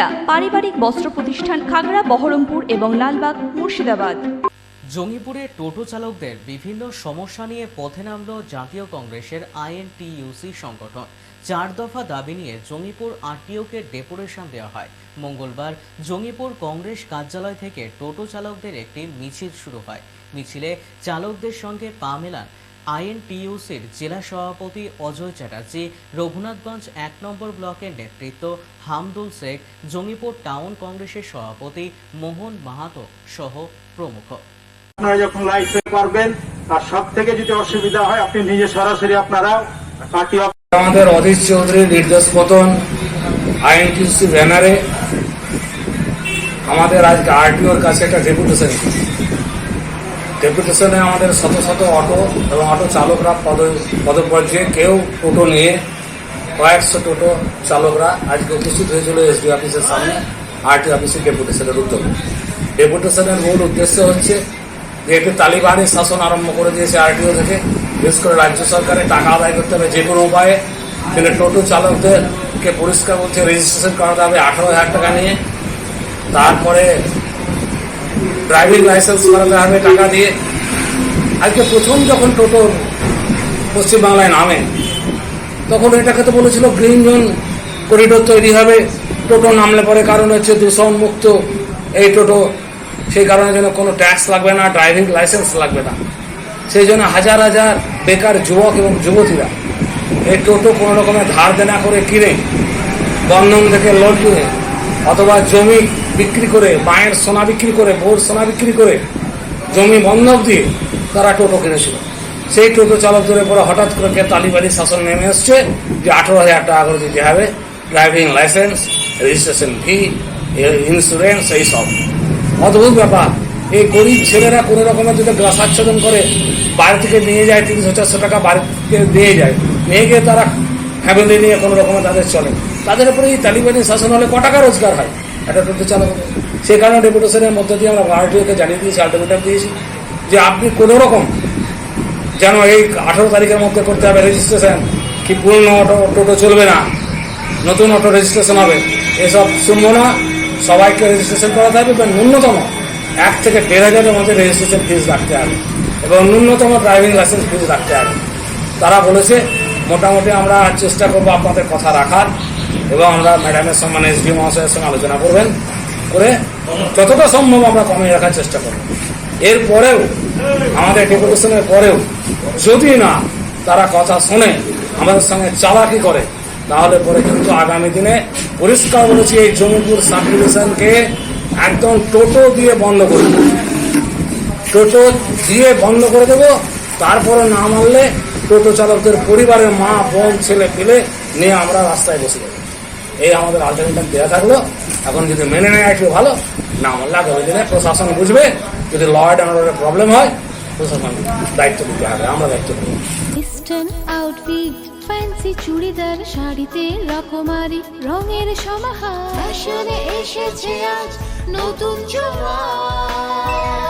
সুনিতা পারিবারিক বস্ত্র প্রতিষ্ঠান খাগড়া, বহরমপুর এবং লালবাগ, মুর্শিদাবাদ। জঙ্গিপুরে টোটো চালকদের বিভিন্ন সমস্যা নিয়ে পথে নামল জাতীয় কংগ্রেসের আইএনটিইউসি সংগঠন। চার দফা দাবি নিয়ে জঙ্গিপুর আরটিওকে ডেপুটেশন দেওয়া হয়। মঙ্গলবার জঙ্গিপুর কংগ্রেস কার্যালয় থেকে টোটো চালকদের একটি মিছিল শুরু হয়। মিছিলে চালকদের সঙ্গে পা মেলান আইএনটিইউসির জেলা সভাপতি অজয় চ্যাটার্জি রঘুনাথগঞ্জ এক নম্বর ব্লকের নেতৃত্ব হামদুল শেখ জঙ্গিপুর টাউন কংগ্রেসের সভাপতি মোহন মাহাতো সহ প্রমুখ। আপনারা যখন লাইফে পারবেন আর সব থেকে যদি অসুবিধা হয় আপনি নিজে সরাসরি আপনারা পার্টি আমাদের অধীর চৌধুরীর নির্দেশ মতন আইএনটিউসি ব্যানারে আমাদের আজকে আরটিওর কাছে একটা ডেপুটেশন ডেপুটেশনে আমাদের শত শত অটো এবং অটো চালকরা পদ পদপর্যায়ে কেউ টোটো নিয়ে কয়েকশো টোটো চালকরা আজকে উপস্থিত হয়েছিল এসডি অফিসের সামনে, আরটি অফিসের ডেপুটেশনের উদ্যোগে। ডেপুটেশনের মূল উদ্দেশ্য হচ্ছে যে একটি তালিবানি শাসন আরম্ভ করে দিয়েছে আরটিও থেকে, বিশেষ করে রাজ্য সরকারের টাকা আদায় করতে হবে যে কোনো উপায়ে। কিন্তু টোটো চালকদেরকে পরিষ্কার বলছে রেজিস্ট্রেশন করাতে হবে আঠারো হাজার টাকা নিয়ে। তারপরে ড্রাইভিং লাইসেন্স করাতে হবে, টাকা দিয়ে। আজকে প্রথম যখন টোটো পশ্চিমবাংলায় নামে, তখন এটাকে তো বলেছিল গ্রিন জোন করিডোর তৈরি হবে। টোটো নামলে পরে কারণ হচ্ছে দূষণ মুক্ত এই টোটো। সেই কারণে যেন কোনো ট্যাক্স লাগবে না ড্রাইভিং লাইসেন্স লাগবে না। সেই জন্য হাজার হাজার বেকার যুবক এবং যুবতীরা এই টোটো কোনো রকমের ধার দেনা করে কিনে বন্ধন থেকে লোন কিনে অথবা জমি বিক্রি করে, মায়ের সোনা বিক্রি করে, বউর সোনা বিক্রি করে জমি বন্ধক দিয়ে তারা টোটো কিনেছিল। সেই টোটো চালকদের উপরে হঠাৎ করে কে তালিবানি শাসন নেমে এসছে যে আঠেরো হাজার টাকা করে দিতে হবে, driving licence, registration fee insurance এইসব অদ্ভুত ব্যাপার। এই গরিব ছেলেরা কোনো রকমের যদি গ্রাসাচ্ছাদন করে, বাড়ি থেকে নিয়ে যায় তিনশো, চারশো টাকা বাড়ি থেকে দিয়ে যায়, নিয়ে গিয়ে তারা ফ্যামিলি নিয়ে কোনো রকমের তাদের চলে। তাদের উপরে এই তালিবানি শাসন হলে ক টাকা রোজগার হয়? একটা টোটো চালক সেই কারণে ডেপুটেশনের মধ্যে দিয়ে আমরা ভারতীয়কে জানিয়ে দিয়েছি, আলটিমেটাম দিয়েছি, যে আপনি কোনো রকম যেন এই আঠারো তারিখের মধ্যে করতে হবে রেজিস্ট্রেশন কি পুরনো অটো, টোটো চলবে না। নতুন অটো রেজিস্ট্রেশন হবে। এসব শুনব না। সবাইকে রেজিস্ট্রেশন করাতে হবে এবং ন্যূনতম এক থেকে দেড় হাজারের মধ্যে রেজিস্ট্রেশন ফিস রাখতে হবে এবং ন্যূনতম ড্রাইভিং লাইসেন্স ফিস রাখতে হবে। তারা বলেছে, মোটামুটি আমরা চেষ্টা করব আপনাদের কথা রাখার। এবং আমরা ম্যাডামের সম্মানে এসডি মহাশয়ের সঙ্গে আলোচনা করবেন, করে যতটা সম্ভব আমরা কমিয়ে রাখার চেষ্টা করব। এরপরেও আমাদের ডেপুটেশনের পরেও, যদি না তারা কথা শোনে, আমাদের সঙ্গে চালাকি করে, তাহলে পরে কিন্তু আগামী দিনে পরিষ্কার বলেছি এই জমিপুর সাব ডিভিশনকে একদম টোটো দিয়ে বন্ধ করে দেবো। টোটো দিয়ে বন্ধ করে দেবো, তারপরে না মানলে টোটো চালকদের পরিবারের মা, বোন, ছেলে পেলে নিয়ে আমরা রাস্তায় বসে যাব এই আমাদের আলটারনেটিভ দেওয়া থাকল। এখন যদি মেনে নেয় একটু ভালো না মানলে আগামী দিনে প্রশাসন বুঝবে যদি ল অ্যান্ড অর্ডারের প্রবলেম হয় প্রশাসন দায়িত্ব নিতে হবে আমরা দায়িত্ব নেব। ইস্টার্ন আউটফিট ফ্যান্সি চুড়িদার শাড়িতে রকমারি রঙের সমাহার। ফ্যাশনে এসেছে আজ নতুন সুনিতা